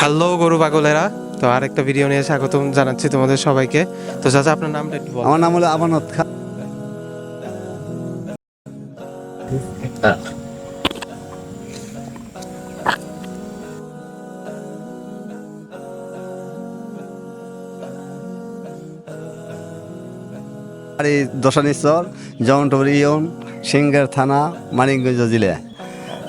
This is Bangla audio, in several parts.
হ্যালো গরু পাগলেরা। তো আরেকটা ভিডিও নিয়ে স্বাগতম জানাচ্ছি তোমাদের সবাইকে। তো চাচা, আপনার নামটা একটু আমার নাম হলো আমানত খান। এই দশানীশ্বর জমটবর ইয়ন সিঙ্গার থানা, মানিকগঞ্জ জেলা।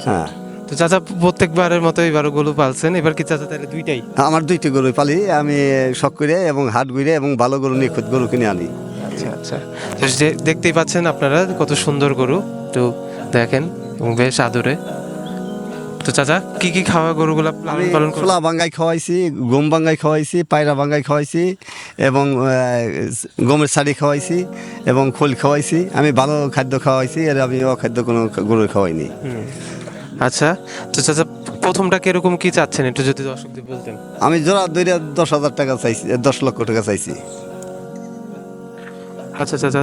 হ্যাঁ। তো চাচা প্রত্যেকবারের মতো এবার গরু পালছেন এবার কি চাচা তাহলে দুইটাই? আমার দুইটি গরু পালি আমি শখ করে এবং হাট ঘুরে এবং ভালো গরু নিয়ে নিখুঁত গরু কিনে আনি। আচ্ছা আচ্ছা। তো দেখতেই পাচ্ছেন আপনারা কত সুন্দর গরু তো দেখেন এবং বেশ আদরে। তো চাচা কি কি খাওয়া গরুগুলা পালন ছোলা বাঙ্গাই খাওয়াইছি গম বাঙ্গাই খাওয়াইছি পায়রা বাঙ্গাই খাওয়াইছি এবং গমের শাড়ি খাওয়াইছি এবং খোল খাওয়াইছি। আমি ভালো খাদ্য খাওয়াইছি আর আমি অখাদ্য কোনো গরু খাওয়াইনি। আচ্ছা তো চাচা প্রথমটা কীরকম কি চাচ্ছেন? একটু যদি দর্শকদের বলতেন। আমি জোড়া দুইটা দশ হাজার টাকা চাইছি দশ লক্ষ টাকা চাইছি। আচ্ছা চাচা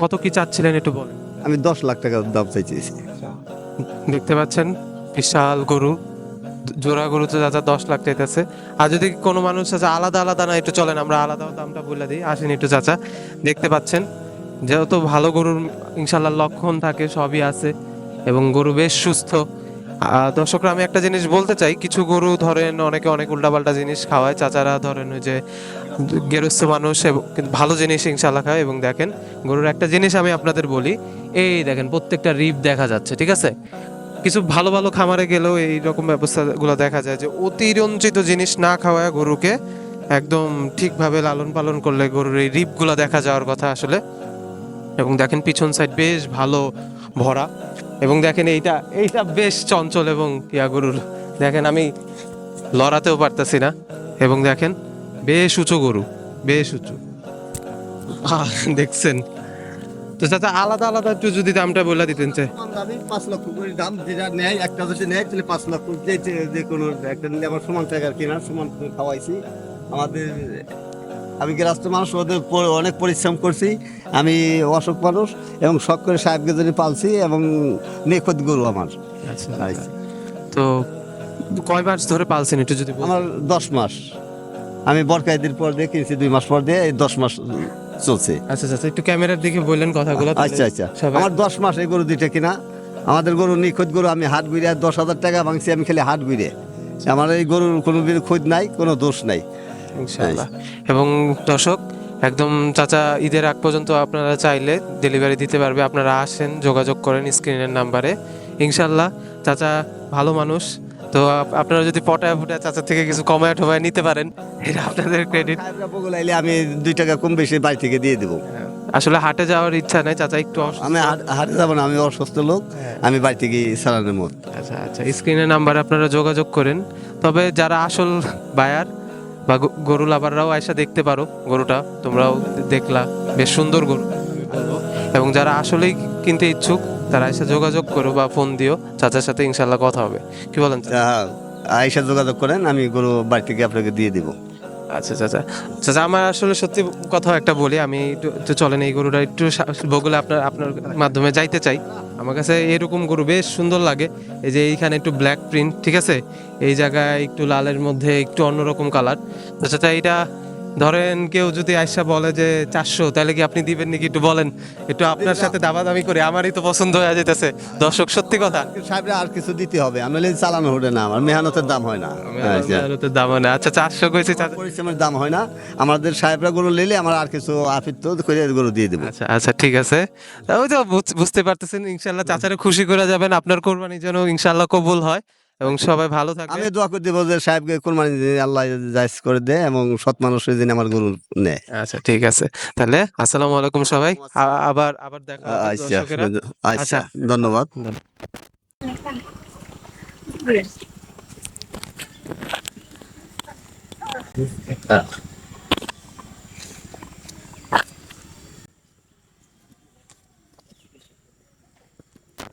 কত কি চাচ্ছিলেন একটু বলেন। আমি দশ লাখ টাকা দাম চাইছি। দেখতে পাচ্ছেন বিশাল গরু জোড়া গরু তো চাচা দশ লাখ চাইতেছে। আর যদি কোনো মানুষ চাচা আলাদা আলাদা না একটু চলেন আমরা আলাদা দামটা বলে দিই। আসেন একটু চাচা দেখতে পাচ্ছেন যেহেতু ভালো গরুর ইনশাল্লাহ লক্ষণ থাকে সবই আছে এবং গরু বেশ সুস্থ। দর্শকরা, আমি একটা জিনিস বলতে চাই। কিছু গরু ধরেন, অনেকে অনেক উল্টাপাল্টা জিনিস খাওয়ায়। চাচারা ধরেন ওই যে গেরস্থ মানুষ ভালো জিনিস ইনশাল্লাহ খায়। এবং দেখেন, গরুর একটা জিনিস আমি আপনাদের বলি, এই দেখেন, প্রত্যেকটা রিপ দেখা যাচ্ছে, ঠিক আছে? কিছু ভালো ভালো খামারে গেলেও এই রকম ব্যবস্থাগুলো দেখা যায় যে, অতিরঞ্জিত জিনিস না খাওয়ায় গরুকে একদম ঠিকভাবে লালন পালন করলে গরুর এই রিপগুলো দেখা যাওয়ার কথা আসলে। এবং দেখেন, পিছন সাইড বেশ ভালো ভরা। এবং দেখেন এইটা এইটা বেশ চঞ্চল এবং ইয়া গরুর দেখেন আমি লড়াতেও পারতেছি না। এবং দেখেন, বেশ উঁচু গরু, বেশ উঁচু। দেখছেন? তো চাচা, আলাদা আলাদা একটু যদি দামটা বলে দিতেন চে দামি পাঁচ লক্ষ করে দাম, যেটা নেয়, একটা যদি নেয়, তাহলে পাঁচ লক্ষ। যে যে- কোনো একটা নিলে আমার সমান টাকার কেনা, সমান খাওয়াইছি। আমাদের আমি গ্রাস্ত মানুষ ওদের অনেক পরিশ্রম করছি। আমি অসুখ মানুষ এবং শখ করে সাহেবকে যদি পালছি এবং নিখুঁত গরু আমার। আচ্ছা আচ্ছা। তো কয় মাস ধরে পালছেন একটু যদি আমার দশ মাস। আমি বরকা ঈদের পর দিয়ে কিনছি দুই মাস পর দিয়ে এই দশ মাস চলছে। আচ্ছা আচ্ছা একটু ক্যামেরার দিকে বললেন কথাগুলো আচ্ছা আচ্ছা। আমার দশ মাস এই গরু দুইটা কিনা। আমাদের গরু নিখোঁজ গরু আমি হাট ঘুরে দশ হাজার টাকা ভাঙছি আমি খালি হাট ঘুরে আমার এই গরুর কোনো খোঁজ নাই কোনো দোষ নাই। ইনশাআল্লাহ। এবং দর্শক একদম চাচা ঈদের আগ পর্যন্ত আপনারা চাইলে ডেলিভারি দিতে পারবে। আপনারা আসেন যোগাযোগ করেন স্ক্রিনের নাম্বারে ইনশাল্লাহ চাচা ভালো মানুষ। তো আপ- আপনারা যদি পটায় ফুটায় চাচা থেকে কিছু কমায় টমায় নিতে পারেন এটা আপনাদের ক্রেডিট এলে আমি দুই টাকা কম বেশি বাড়ি থেকে দিয়ে দেবো। আসলে হাটে যাওয়ার ইচ্ছা নাই চাচা একটু আমি হাটে যাব না আমি অসুস্থ লোক। আমি বাড়ি থেকে সারানোর মত। আচ্ছা আচ্ছা স্ক্রিনের নাম্বারে আপনারা যোগাযোগ করেন। তবে যারা আসল বায়ার বা গরু লাভাররাও আয়সা দেখতে পারো গরুটা, তোমরাও দেখলা, বেশ সুন্দর গরু। এবং যারা আসলেই কিনতে ইচ্ছুক, তারা এসে যোগাযোগ করো বা ফোন দিও, চাচার সাথে ইনশাল্লাহ কথা হবে। কি বলেন আয়সা যোগাযোগ করেন, আমি গরু বাড়ি থেকে আপনাকে দিয়ে দিব। আচ্ছা চাচা চাচা, আমার আসলে সত্যি কথা একটা বলি, আমি একটু একটু চলেন, এই গরুটা একটু ভোগলে আপনার আপনার মাধ্যমে যাইতে চাই। আমার কাছে এরকম গরু বেশ সুন্দর লাগে। এই যে এইখানে একটু ব্ল্যাক প্রিন্ট ঠিক আছে? এই জায়গায় একটু লালের মধ্যে একটু অন্যরকম কালার তো চাচা, এটা ধরেন কেউ যদি আয়সা বলে যে চারশো তাহলে কি আপনি দিবেন নাকি? একটু বলেন একটু আপনার সাথে দামাদামি করে আমারই তো পছন্দ হয়ে যেতেছে দর্শক সত্যি কথা। সাহেবরা আর কিছু দিতে হবে আমি বলি চালানো হলে না আমার মেহনতের দাম হয় না। আচ্ছা। মেহনতের দাম হয় না। আচ্ছা চারশো কইছি পরিশ্রমের দাম হয় না আমাদের সাহেবরা গরু নিলে আমার আর কিছু আফিত্ত করে গরু দিয়ে দেবো। আচ্ছা আচ্ছা ঠিক আছে। ওই তো বুঝ- বুঝতে পারতেছেন ইনশাল্লাহ চাচারে খুশি করে যাবেন আপনার কোরবানি যেন ইনশাল্লাহ কবুল হয়। এবং সবাই ভালো থাকবে আমি দোয়া করে দেবো যে সাহেবকে কোরবানি আল্লাহ জায়জ করে দেয় এবং সৎ মানুষের দিন আমার গরু নেয় আচ্ছা ঠিক আছে। তাহলে আসসালামু আলাইকুম সবাই। আবার আবার দেখা হবে আচ্ছা আচ্ছা আচ্ছা। ধন্যবাদ।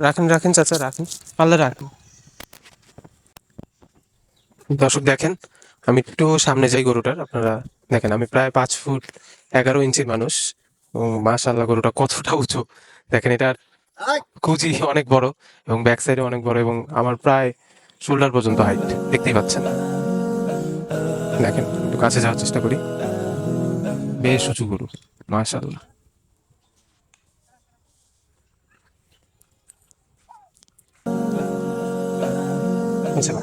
রাখেন রাখেন চাচা রাখেন। পারলে রাখেন। দর্শক দেখেন আমি একটু সামনে যাই গরুটার আপনারা দেখেন আমি প্রায় পাঁচ ফুট এগারো ইঞ্চির মানুষ ও মাশাল্লাহ গরুটা কতটা উঁচু। দেখেন এটার কুচি অনেক বড় এবং ব্যাক সাইডে অনেক বড় এবং আমার প্রায় শোল্ডার পর্যন্ত হাইট দেখতেই পাচ্ছেন। দেখেন একটু কাছে যাওয়ার চেষ্টা করি। বেশ উঁচু গরু মাশাল্লাহ আচ্ছা